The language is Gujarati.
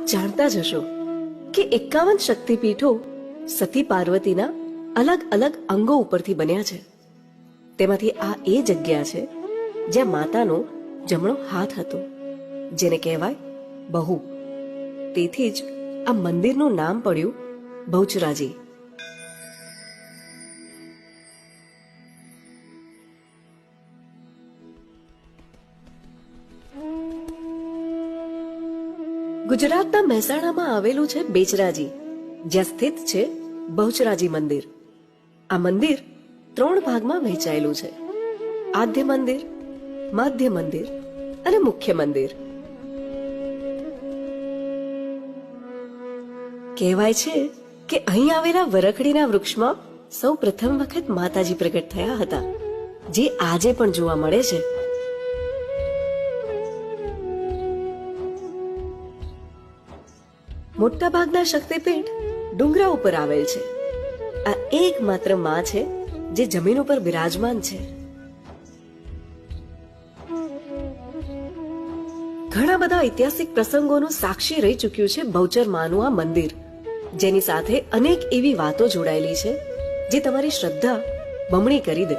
આપ જાણતા જ હશો કે એકાવન શક્તિપીઠો સતી પાર્વતીના અલગ અલગ અંગો ઉપરથી બન્યા છે. તેમાંથી આ એ જગ્યા છે જ્યાં માતાનો જમણો હાથ હતો, જેને કહેવાય બહુ. તેથી જ આ મંદિરનું નામ પડ્યું બહુચરાજી. ગુજરાતના મહેસાણામાં આવેલું છે બેચરાજી જ્યાં સ્થિત છે બહુચરાજી મંદિર. આ મંદિર ત્રણ ભાગમાં વહેંચાયેલું છે. આદ્ય મંદિર, માધ્ય મંદિર અને મુખ્ય મંદિર. કહેવાય છે કે અહીં આવેલા વરખડીના વૃક્ષમાં સૌ પ્રથમ વખત માતાજી પ્રગટ થયા હતા, જે આજે પણ જોવા મળે છે. મોટા ભાગના શક્તિપીઠ ડુંગરા ઉપર આવેલ છે. આ એકમાત્રમાં છે જે જમીન ઉપર બિરાજમાન છે. ઘણા બધા ઐતિહાસિક પ્રસંગોનું સાક્ષી રહી ચૂક્યું છે બહુચર માનું આ મંદિર, જેની સાથે અનેક એવી વાતો જોડાયેલી છે, જે તમારી શ્રદ્ધા બમણી કરી દે.